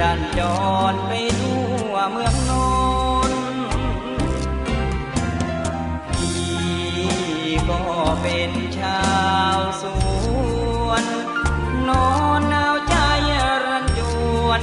ดันจอดไปทั่วเมืองนอนพี่ก็เป็นชาวสวน นอนหนาวใจรันจวน